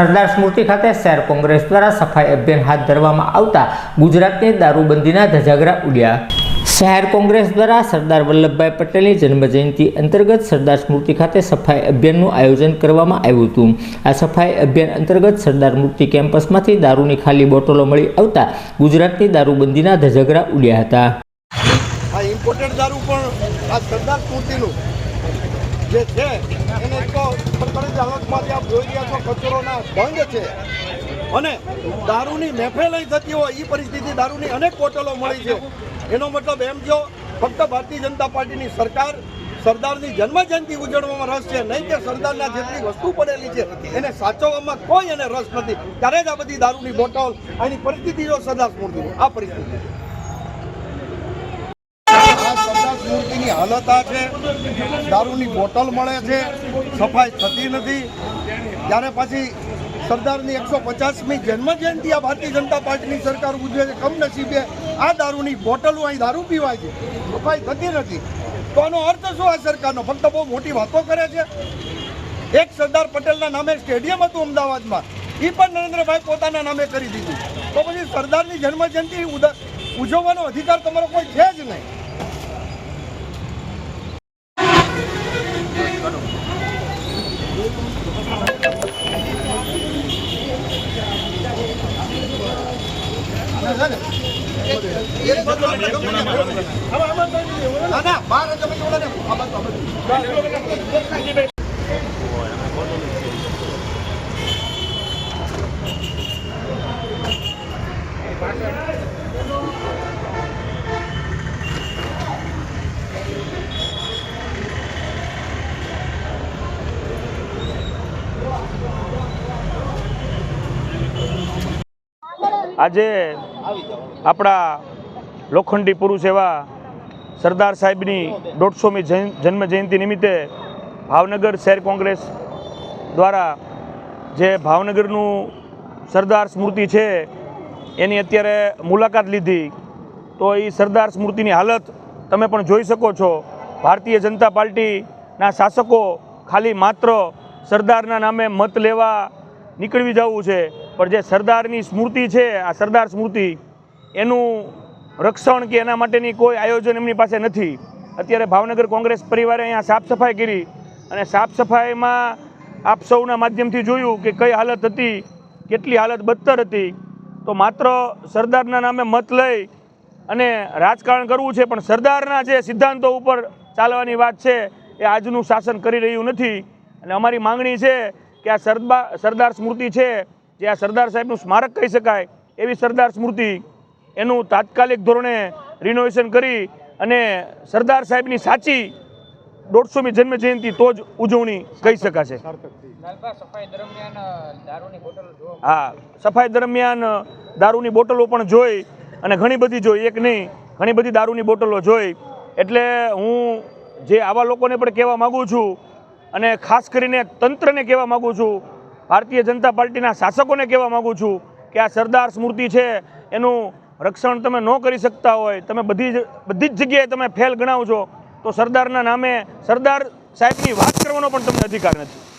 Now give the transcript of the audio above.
સરદાર સ્મૃતિ ખાતે શહેર કોંગ્રેસ દ્વારા સફાઈ અભિયાન હાથ ધરવામાં આવતા ગુજરાતની દારૂબંધીના ધજાગરા ઉડ્યા. શહેર કોંગ્રેસ દ્વારા સરદાર વલ્લભભાઈ પટેલની જન્મજયંતિ અંતર્ગત સરદાર સ્મૃતિ ખાતે સફાઈ અભિયાનનું આયોજન કરવામાં આવ્યું હતું. આ સફાઈ અભિયાન અંતર્ગત સરદાર મૂર્તિ કેમ્પસમાંથી દારૂની ખાલી બોટલો મળી આવતા ગુજરાતની દારૂબંધીના ધજાગરા ઉડ્યા હતા. આ ઇમ્પોર્ટેડ દારૂ પણ આ સરદાર સ્મૃતિનું જે છે, એને એક સરકારી હાલતમાંથી આપ જોઈ રહ્યા છો, કચરોના ભંગ છે. અને દારૂની મહેફિલ થતી હોય એ પરિસ્થિતિ દારૂની અનેક બોટલો મળી છે. એનો મતલબ એમ જો, ફક્ત ભારતીય જનતા પાર્ટીની સરકાર સરદારની જન્મજયંતિ ઉજવવામાં રસ છે, નહીં કે સરદારના જેટલી વસ્તુ પડેલી છે, એને સાચવવામાં કોઈ એને રસ નથી. ત્યારે જ આ બધી દારૂની બોટલ, આની પરિસ્થિતિ જો સરદાર સ્મૃતિની આ પરિસ્થિતિ આ સરદાર મૂર્તિની હાલત આ છે. દારૂની બોટલ મળે છે. સફાઈ થતી નથી. ત્યારે પછી સરદારની એકસો પચાસમી જન્મજયંતિ આ ભારતીય જનતા પાર્ટીની સરકાર ઉજવે છે. કમનસીબે આ દારૂની બોટલો અહીં દારૂ પીવાય છે. સફાઈ થતી નથી. તો આનો અર્થ શું આ સરકારનો? ફક્ત બહુ મોટી વાતો કરે છે. એક સરદાર પટેલના નામે સ્ટેડિયમ હતું અમદાવાદમાં. એ પણ નરેન્દ્રભાઈ પોતાના નામે કરી દીધું. તો પછી સરદારની જન્મજયંતિ ઉજવવાનો અધિકાર તમારો કોઈ છે જ નહીં ના ના બાર જ અમે જોડે ને આ બાજુ, આ બાજુ. આજે આપણા લોખંડી પુરુષ એવા સરદાર સાહેબની દોઢસોમી જૈન- જન્મ જયંતિ નિમિત્તે ભાવનગર શહેર કોંગ્રેસ દ્વારા જે ભાવનગરનું સરદાર સ્મૃતિ છે, એની અત્યારે મુલાકાત લીધી. તો એ સરદાર સ્મૃતિની હાલત તમે પણ જોઈ શકો છો. ભારતીય જનતા પાર્ટીના શાસકો ખાલી માત્ર સરદારના નામે મત લેવા નીકળવી જવું છે. પણ જે સરદારની સ્મૃતિ છે, આ સરદાર સ્મૃતિ, એનું રક્ષણ કે એના માટેની કોઈ આયોજન એમની પાસે નથી. અત્યારે ભાવનગર કોંગ્રેસ પરિવારે અહીંયા સાફ સફાઈ કરી અને સાફ સફાઈમાં આપ સૌના માધ્યમથી જોયું કે કઈ હાલત હતી, કેટલી હાલત બદતર હતી. તો માત્ર સરદારના નામે મત લઈ અને રાજકારણ કરવું છે, પણ સરદારના જે સિદ્ધાંતો ઉપર ચાલવાની વાત છે, એ આજનું શાસન કરી રહ્યું નથી. અને અમારી માંગણી છે કે આ સરદા સરદાર સ્મૃતિ છે જે આ સરદાર સાહેબનું સ્મારક કહી શકાય એવી સરદાર સ્મૃતિ એનું તાત્કાલિક ધોરણે રિનોવેશન કરી અને સરદાર સાહેબની સાચી દોઢસોમી જન્મ જયંતિ તો જ ઉજવણી કહી શકાશે. હા સફાઈ દરમિયાન દારૂની બોટલો પણ જોઈ અને ઘણી બધી જોઈ એક નહીં ઘણી બધી દારૂની બોટલો જોઈ. એટલે હું જે આવા લોકોને પણ કહેવા માગું છું અને ખાસ કરીને તંત્રને કહેવા માગું છું, ભારતીય જનતા પાર્ટીના શાસકોને કહેવા માગું છું કે આ સરદાર સ્મૃતિ છે, એનું રક્ષણ તમે ન કરી શકતા હોય, તમે બધી જ બધી જ જગ્યાએ તમે ફેલ ગણાવો છો તો સરદારના નામે સરદાર સાહેબની વાત કરવાનો પણ તમને અધિકાર નથી.